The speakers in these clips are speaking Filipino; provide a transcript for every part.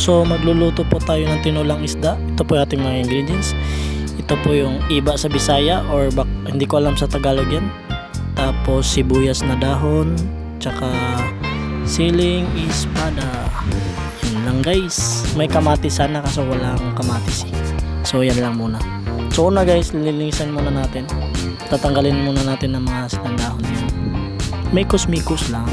So magluluto po tayo ng tinulang isda. Ito po yung ating mga ingredients. Ito po yung iba sa Bisaya or bak hindi ko alam sa Tagalog yan. Tapos sibuyas na dahon, tsaka siling espada. Yan lang guys. May kamatis sana kaso walang kamatis eh. So yan lang muna. So una guys, lilinisan muna natin. Tatanggalin muna natin ng mga dahon yan. Mikos-mikos lang.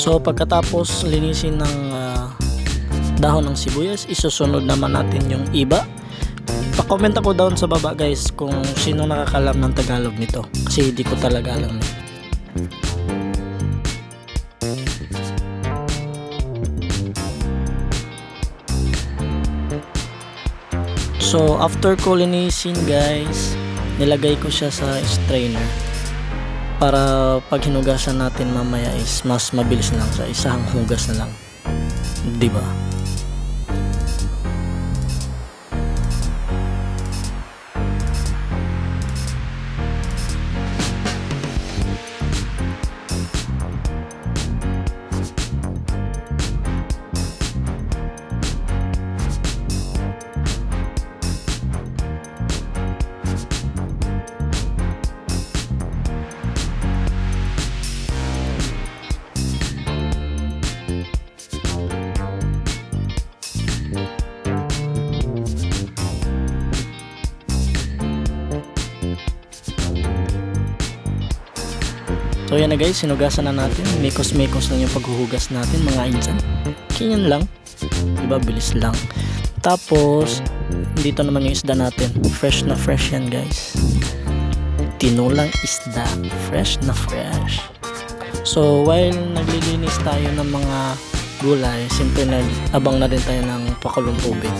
So pagkatapos linisin ng ah, dahon ng sibuyas, isusunod naman natin yung iba. Pa-comment ako down sa baba guys kung sino nakakalam ng Tagalog nito kasi hindi ko talaga alam. So after ko linisin guys, nilagay ko siya sa strainer para pag hinugasan natin mamaya is mas mabilis na lang sa isang hugas na lang. 'Di ba? So yan na guys, sinugasan na natin. Mikos-mikos lang yung paghuhugas natin mga insan. Ganyan lang. Diba, bilis lang. Tapos, dito naman yung isda natin. Fresh na fresh yan guys. Tinulang isda. Fresh na fresh. So, while naglilinis tayo ng mga gulay, siyempre nag-abang na din tayo ng pakulong tubig.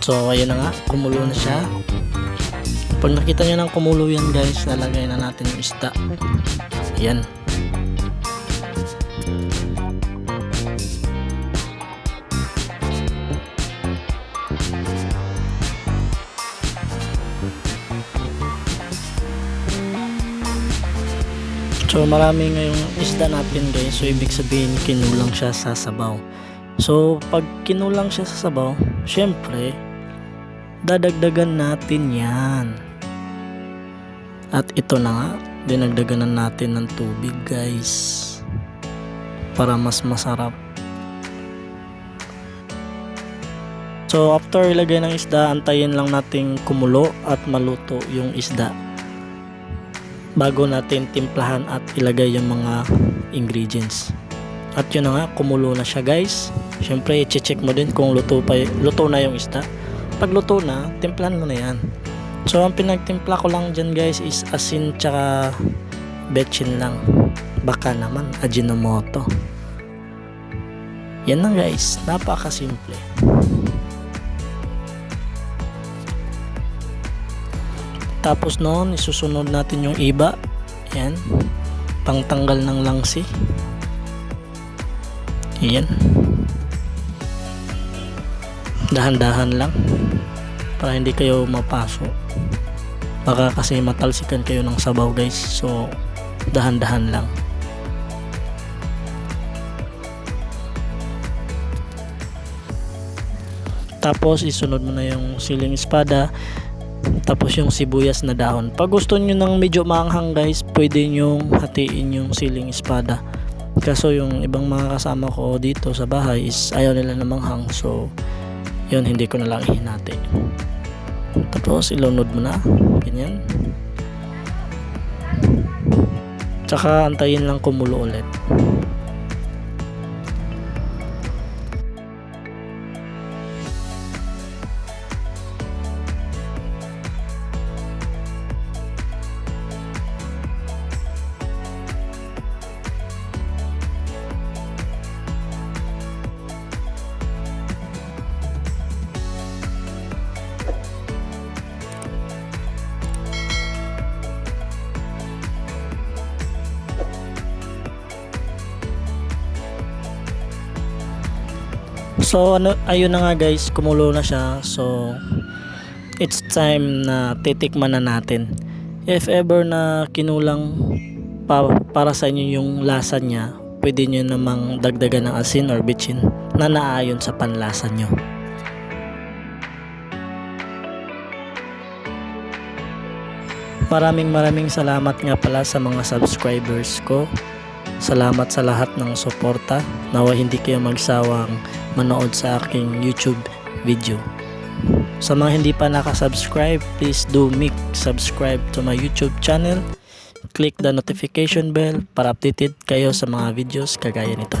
So, ayun na nga, kumulo na siya. Pag nakita nyo ng kumulo yan guys, lalagay na natin yung isda. Yan. So marami ngayong isda natin guys. So ibig sabihin kinulang siya sa sabaw. So pag kinulang siya sa sabaw, syempre dadagdagan natin yan. At ito na nga, dinagdaganan natin ng tubig guys. Para mas masarap. So after ilagay ng isda, antayin lang nating kumulo at maluto yung isda. Bago natin timplahan at ilagay yung mga ingredients. At yun na nga, kumulo na siya guys. Siyempre, i-check mo din kung luto, pa, luto na yung isda. Pag luto na, timplahan mo na yan. So, ang pinagtimpla ko lang dyan guys is asin tsaka betchin lang. Baka naman, Ajinomoto. Yan lang guys, napakasimple. Tapos noon, isusunod natin yung iba. Yan. pangtanggal ng langsi. Iyan. Dahan-dahan lang para hindi kayo mapaso. Baka kasi matalsikan kayo ng sabaw guys. So dahan-dahan lang. Tapos isunod mo na yung siling espada tapos yung sibuyas na dahon. Pag gusto nyo ng medyo maanghang guys, pwede nyo hatiin yung siling espada. Kaso yung ibang mga kasama ko dito sa bahay is ayaw nila na manghang. So, yun hindi ko na lang ihinati. Tapos ilunod mo na. Ganyan. Tsaka antayin lang kumulo ulit. So ano ayun na nga guys, kumulo na siya. So it's time na titikman na natin. If ever na kinulang pa, para sa inyo yung lasa niya, pwede nyo namang dagdagan ng asin or bitchin na naayon sa panlasa nyo. Maraming maraming salamat nga pala sa mga subscribers ko. Salamat sa lahat ng suporta. Nawa hindi kayo magsawang manood sa aking YouTube video. Sa mga hindi pa nakasubscribe, please do make subscribe to my YouTube channel. Click the notification bell para updated kayo sa mga videos kagaya nito.